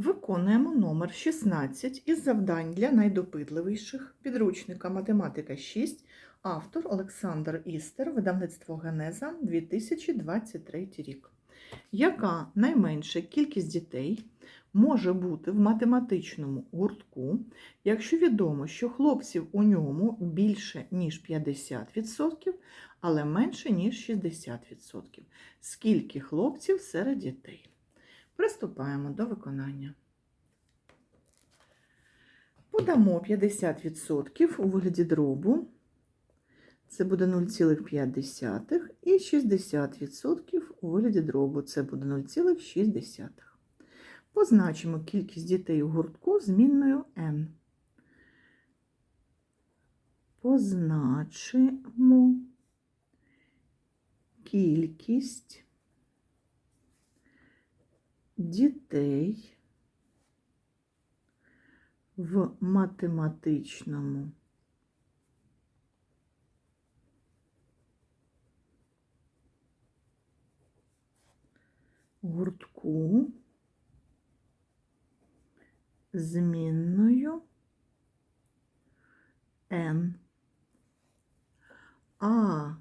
Виконуємо номер 16 із завдань для найдопитливіших підручника Математика 6, автор Олександр Істер, видавництво Генеза 2023 рік. Яка найменша кількість дітей може бути в математичному гуртку, якщо відомо, що хлопців у ньому більше, ніж 50%, але менше, ніж 60%? Скільки хлопців серед дітей? Приступаємо до виконання. Подамо 50% у вигляді дробу. Це буде 0,5 і 60% у вигляді дробу. Це буде 0,6. Позначимо кількість дітей у гуртку змінною n. Позначимо кількість дітей в математичному гуртку змінною n. А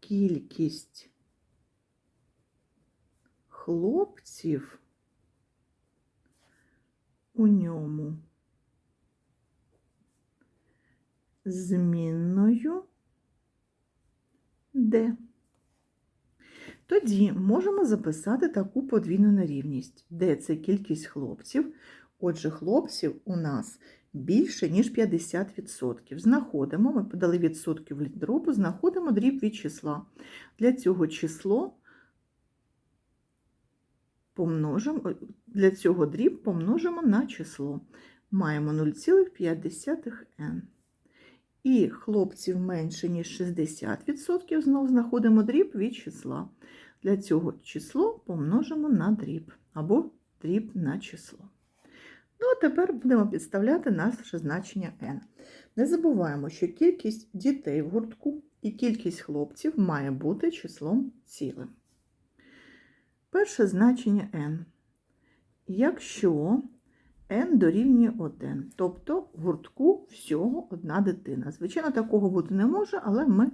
кількість хлопців у ньому змінною Д. Тоді можемо записати таку подвійну нерівність, де це кількість хлопців. Отже, хлопців у нас більше, ніж 50%. Знаходимо, ми подали відсотки в дробу, знаходимо дріб від числа. Для цього число помножимо, для цього дріб помножимо на число. Маємо 0,5n. І хлопців менше, ніж 60%, знову знаходимо дріб від числа. Для цього число помножимо на дріб або дріб на число. Ну, а тепер будемо підставляти наше значення n. Не забуваємо, що кількість дітей в гуртку і кількість хлопців має бути числом цілим. Перше значення n. Якщо n дорівнює 1, тобто в гуртку всього одна дитина. Звичайно, такого бути не може, але ми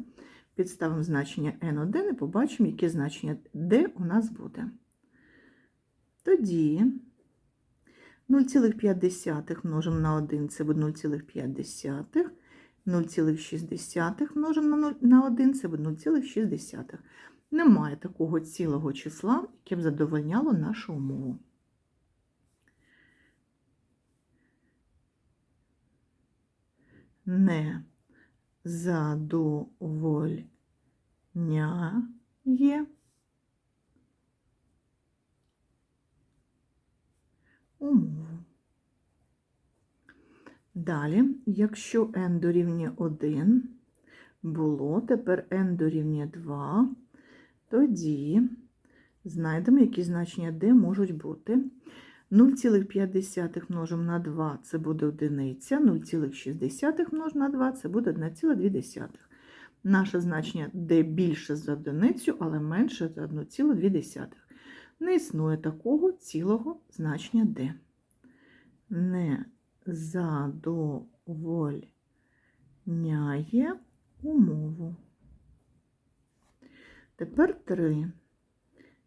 підставимо значення n1 і побачимо, яке значення d у нас буде. Тоді 0,5 множимо на 1 це буде 0,5. 0,6 множимо на 1 це буде 0,6. Немає такого цілого числа, яке б задовольняло нашу умову. Не задовольняє умову. Далі, якщо n дорівнює 1 було, тепер n дорівнює 2, тоді знайдемо, які значення d можуть бути. 0,5 множимо на 2 це буде одиниця, 0,6 множимо на 2 це буде 1,2. Наше значення d більше за одиницю, але менше за 1,2. Не існує такого цілого значення d. Не задовольняє умову. Тепер 3.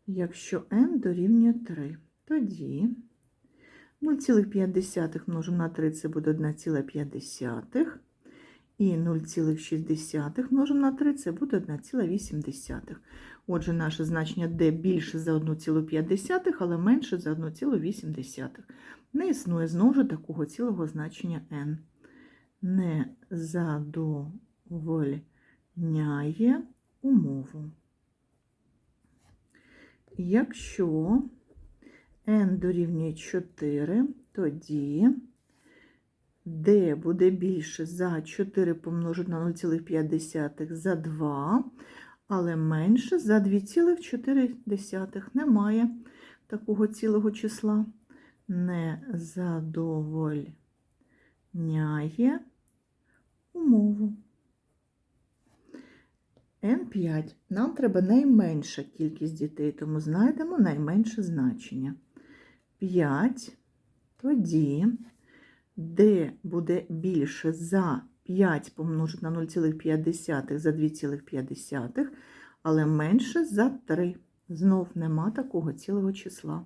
Якщо n дорівнює 3, тоді 0,5 множимо на 3 це буде 1,5. І 0,6 множимо на 3 це буде 1,8. Отже, наше значення d більше за 1,5, але менше за 1,8. Не існує знову ж такого цілого значення n. Не задовольняє умову. Якщо n дорівнює 4, тоді d буде більше за 4 помножити на 0,5 за 2, але менше за 2,4. Немає такого цілого числа. Не задовольняє умову. N5. Нам треба найменша кількість дітей, тому знайдемо найменше значення. 5 Тоді d буде більше за 5 помножити на 0,5 за 2,5, але менше за 3. Знов нема такого цілого числа.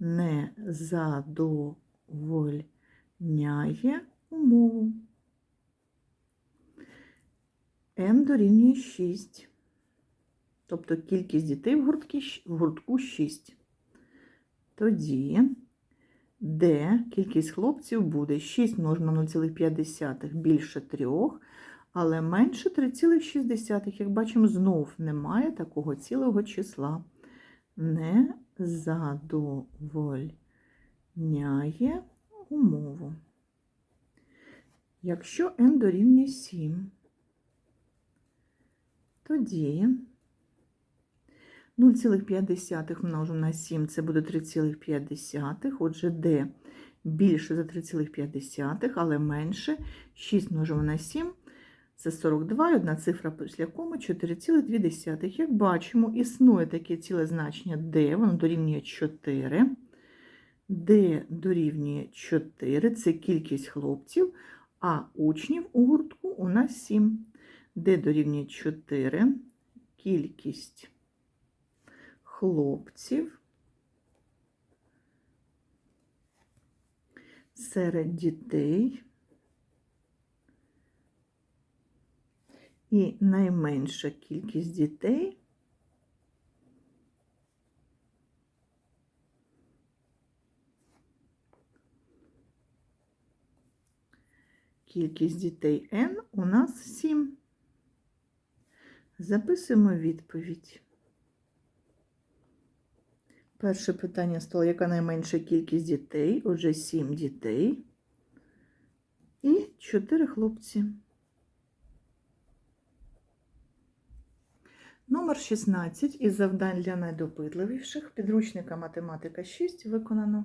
Не задовольняє умову. N дорівнює 6. Тобто кількість дітей в, гурткі, в гуртку 6. Тоді d, кількість хлопців буде 6 множено на 0,5 більше 3, але менше 3,6. Як бачимо, знов немає такого цілого числа. Не задовольняє умову. Якщо n дорівнює 7, тоді 0,5 множимо на 7 це буде 3,5. Отже, d більше за 3,5, але менше 6 множимо на 7 це 42, і одна цифра після коми 4,2. Як бачимо, існує таке ціле значення d, воно дорівнює 4. d дорівнює 4 це кількість хлопців, а учнів у гуртку у нас 7. D дорівнює 4, кількість хлопців. Серед дітей. І найменша кількість дітей. Кількість дітей n у нас 7. Записуємо відповідь. Перше питання стало, яка найменша кількість дітей? Отже, 7 дітей і 4 хлопці. Номер 16 із завдань для найдопитливіших. Підручника математика 6 виконано.